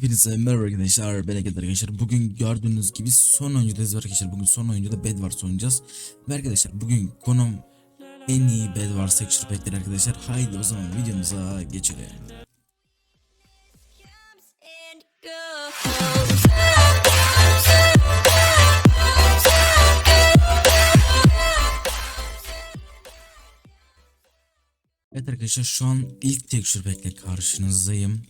Hepinize merhaba arkadaşlar ben Ege arkadaşlar. Bugün gördüğünüz gibi son oyuncudayız arkadaşlar. Bugün son oyuncuda Bedwars oynayacağız. Ve arkadaşlar bugün konum en iyi Bedwars texture pack'leri arkadaşlar. Haydi o zaman videomuza geçelim. Evet arkadaşlar şu an ilk texture pack ile karşınızdayım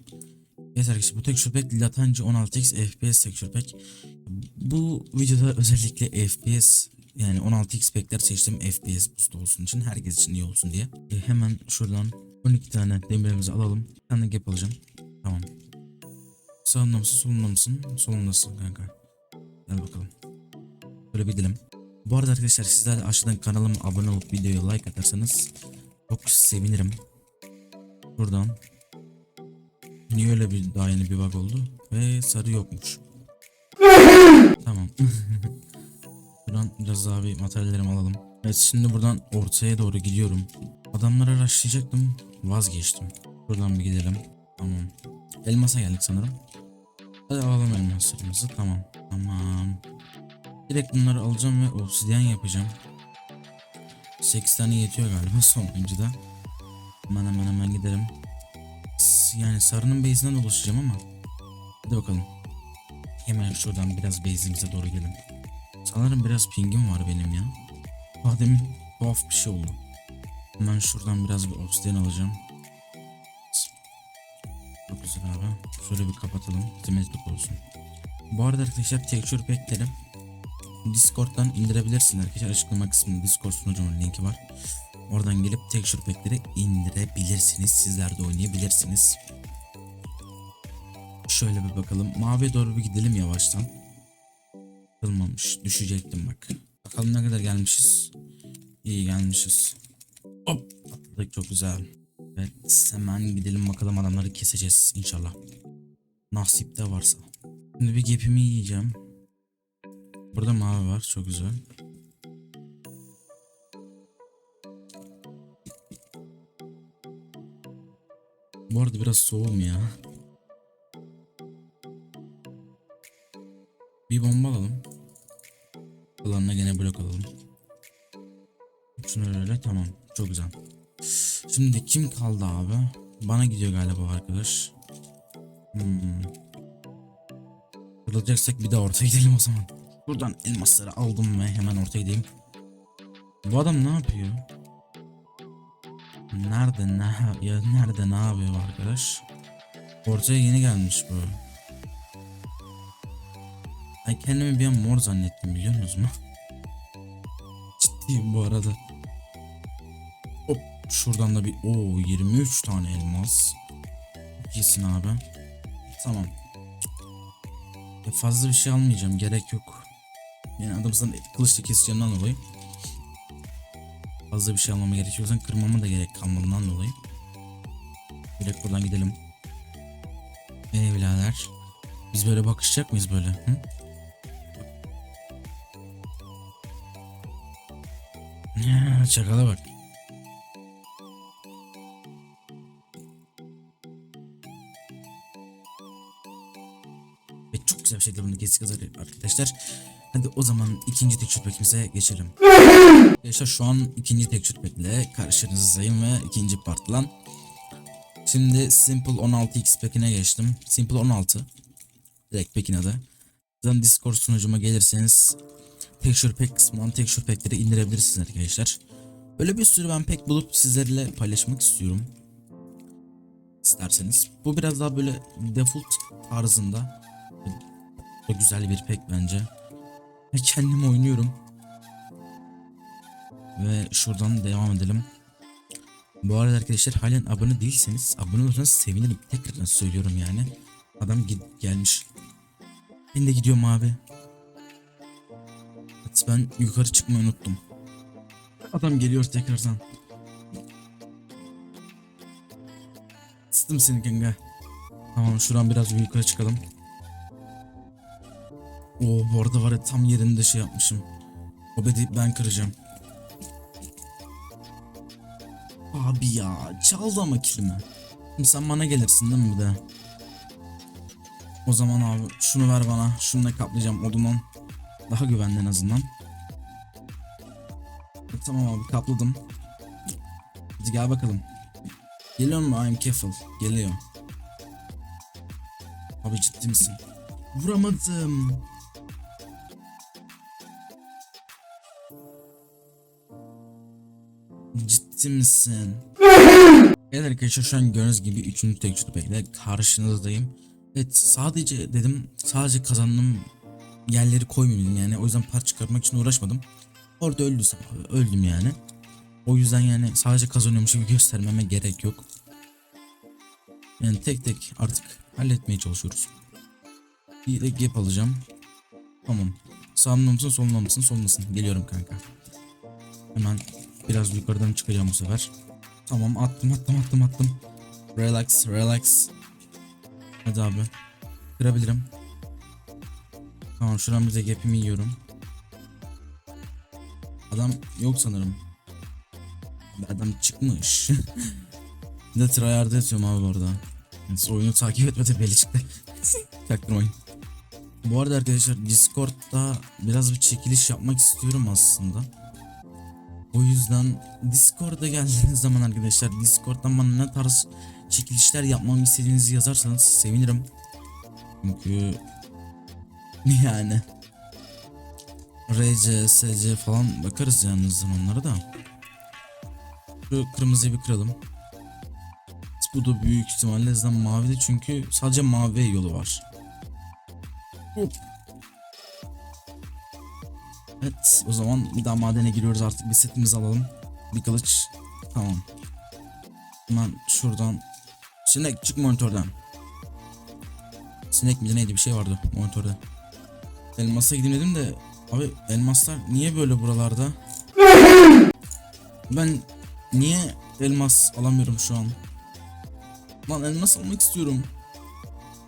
Evet arkadaşlar bu texture pack Latanci 16x FPS texture pack Bu videoda özellikle FPS yani 16x packler seçtim FPS boost olsun için herkes için iyi olsun diye. E, Hemen şuradan 12 tane demirimizi alalım. Bir tane gap alacağım. Tamam. Sağında mısın solunda mısın solundasın kanka. Gel bakalım. Böyle bir dilim Bu arada arkadaşlar sizler de aşağıdan kanalıma abone olup videoya like atarsanız çok sevinirim. Buradan. Niye öyle bir daha yeni bir bug oldu? Ve sarı yokmuş. tamam. buradan biraz daha bir materyallerimi alalım. Evet şimdi buradan ortaya doğru gidiyorum. Adamları araştıracaktım. Vazgeçtim. Buradan bir gidelim. Tamam. Elmasa geldik sanırım. Hadi alalım elmaslarımızı. Tamam. Tamam. Direkt bunları alacağım ve obsidyen yapacağım. 8 tane yetiyor galiba son oyuncuda. Hemen hemen hemen gidelim. Yani sarının base'inden dolaşacağım ama. Hadi bakalım. Hemen şuradan biraz base'imize doğru gidelim. Sanırım biraz pingim var benim ya. Daha demin tuhaf bir şey oldu. Hemen şuradan biraz bir obsidian alacağım. Çok güzel abi. Şöyle bir kapatalım. Simetrik olsun. Bu arada arkadaşlar texture pack'leri Discord'dan indirebilirsin arkadaşlar. Açıklama kısmında Discord sunucumun linki var. Oradan gelip texture pack'leri indirebilirsiniz. Sizler de oynayabilirsiniz. Şöyle bir bakalım. Maviye doğru bir gidelim yavaştan. Kılmamış. Düşecektim bak. Bakalım ne kadar gelmişiz. İyi gelmişiz. Hop. Atladık çok güzel. Evet hemen gidelim bakalım adamları keseceğiz inşallah. Nasip de varsa. Şimdi bir gap'imi yiyeceğim. Burada mavi var çok güzel. Bu arada biraz soğum ya. Bir bomba alalım. Kalanına gene blok alalım. Şunu öyle tamam. Çok güzel. Şimdi kim kaldı abi? Bana gidiyor galiba arkadaş. Hmm. Fırlatacaksak bir de ortaya gidelim o zaman. Buradan elmasları aldım ve hemen ortaya gideyim. Bu adam ne yapıyor? Nerede ne ya nerede ne yapıyor arkadaş? Ortaya yeni gelmiş bu. Ay kendimi bir an mor zannettim biliyor musunuz mu? Ciddiyim bu arada. Hop şuradan da bir o 23 tane elmas. İyisin abi. Tamam. Ya fazla bir şey almayacağım gerek yok. Yani adamızın kılıçla keseceğinden dolayı. Fazla bir şey almama gerek yoksa kırmama da gerek kalmadığından dolayı. Direkt buradan gidelim. Birader. Biz böyle bakışacak mıyız böyle? Hı? Çakala bak. Ve çok güzel bir şekilde bunu kazar arkadaşlar. Hadi o zaman ikinci texture pack'imize geçelim. Arkadaşlar şu an ikinci pack ile karşınızdayım ve ikinci partla. Şimdi Simple 16x pack'ine geçtim. Simple 16. Direkt pack'in adı. Zaten Discord sunucuma gelirseniz texture pack kısmından texture pack'leri indirebilirsiniz arkadaşlar. Böyle bir sürü ben pack bulup sizlerle paylaşmak istiyorum. İsterseniz. Bu biraz daha böyle default tarzında. Çok güzel bir pack bence. Ve kendim oynuyorum. Ve şuradan devam edelim. Bu arada arkadaşlar halen abone değilseniz abone olursanız sevinirim. Tekrardan söylüyorum yani. Adam gelmiş. Ben de gidiyorum abi. Evet, ben yukarı çıkmayı unuttum. Adam geliyor tekrardan. Sıktım seni kanka. Tamam şuradan biraz bir yukarı çıkalım. Oo bu arada var ya tam yerinde şey yapmışım. O bedi ben kıracağım. Abi ya çaldı ama kilimi. Şimdi sen bana gelirsin değil mi bir de? O zaman abi şunu ver bana. Şunu da kaplayacağım odundan. Daha güvenli en azından. E, Tamam abi kapladım. Hadi gel bakalım. Geliyor mu? I'm careful. Geliyor. Abi ciddi misin? Vuramadım. Ciddi misin? Evet arkadaşlar şu an gördüğünüz gibi 3. tek bekle karşınızdayım. Evet sadece dedim sadece kazandığım yerleri koymayayım yani o yüzden par çıkarmak için uğraşmadım. Orada öldüysem öldüm yani. O yüzden yani sadece kazanıyormuş gibi göstermeme gerek yok. Yani tek tek artık halletmeye çalışıyoruz. Bir de gap alacağım. Tamam. Sağımda mısın solumda mısın solundasın. Geliyorum kanka. Hemen biraz yukarıdan çıkacağım bu sefer. Tamam attım attım attım attım. Relax relax. Hadi abi. Kırabilirim. Tamam şuran bize gap'imi yiyorum. Adam yok sanırım. Adam çıkmış. bir de tryhard'ı yatıyorum abi orada. Neyse oyunu takip etmedi belli çıktı. Çaktırmayın. Bu arada arkadaşlar Discord'da biraz bir çekiliş yapmak istiyorum aslında. O yüzden Discord'a geldiğiniz zaman arkadaşlar Discord'dan bana ne tarz çekilişler yapmamı istediğinizi yazarsanız sevinirim. Çünkü yani RC, SC falan bakarız yalnız onlara da. Şu kırmızıyı bir kıralım. Bu da büyük ihtimalle zaten mavide çünkü sadece mavi yolu var. Hop. Evet o zaman bir daha madene giriyoruz artık bir setimizi alalım. Bir kılıç. Tamam. Hemen şuradan. Sinek çık monitörden. Sinek mi neydi bir şey vardı monitörde. Elmas'a gideyim dedim de abi elmaslar niye böyle buralarda? Ben niye elmas alamıyorum şu an? Lan elmas almak istiyorum.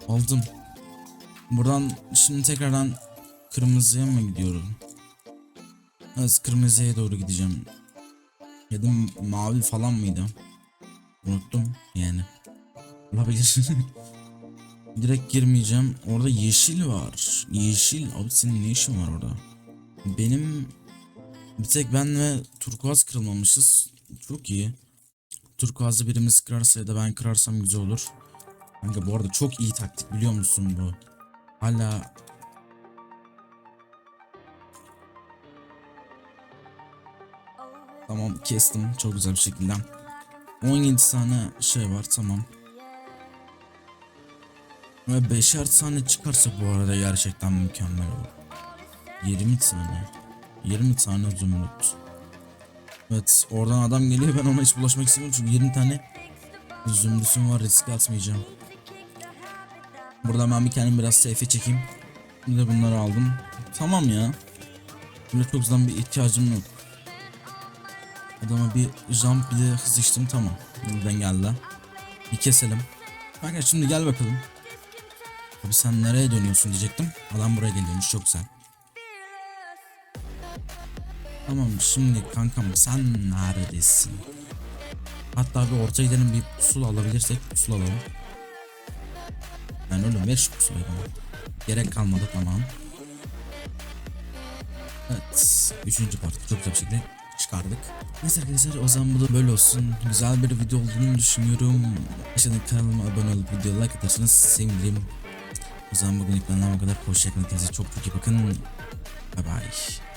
Aldım. Buradan şimdi tekrardan kırmızıya mı gidiyorum? Evet kırmızıya doğru gideceğim. Ya da mavi falan mıydı? Unuttum yani. Olabilir. Direkt girmeyeceğim. Orada yeşil var. Yeşil. Abi senin ne işin var orada? Benim bir tek ben ve turkuaz kırılmamışız. Çok iyi. Turkuazı birimiz kırarsa ya da ben kırarsam güzel olur. Kanka bu arada çok iyi taktik biliyor musun bu? Hala Tamam kestim çok güzel bir şekilde. 17 tane şey var tamam. Ve 5'er tane çıkarsa bu arada gerçekten mükemmel olur. 20 tane. 20 tane zümrüt. Evet oradan adam geliyor ben ona hiç bulaşmak istemiyorum çünkü 20 tane zümrütüm var risk atmayacağım. Burada ben bir kendim biraz seyfe çekeyim. Bir de bunları aldım. Tamam ya. Böyle çok zaman bir ihtiyacım yok. Adama bir jump bir de hız içtim tamam. Buradan geldi. Bir keselim. Kanka şimdi gel bakalım. Abi sen nereye dönüyorsun diyecektim. Adam buraya geliyormuş çok güzel. Tamam şimdi kankam sen neredesin? Hatta bir orta gidelim bir pusul alabilirsek pusul alalım. Ben oğlum ver şu pusulayı bana. Gerek kalmadı tamam. Evet. Üçüncü part çok güzel bir şekilde çıkardık. Neyse arkadaşlar o zaman bu da böyle olsun. Güzel bir video olduğunu düşünüyorum. Aşağıdan kanalıma abone olup videoya like atarsanız sevinirim. O zaman bugünlük benden bu kadar. Hoşçakalın. Kendinize çok çok iyi bakın. Bye bye.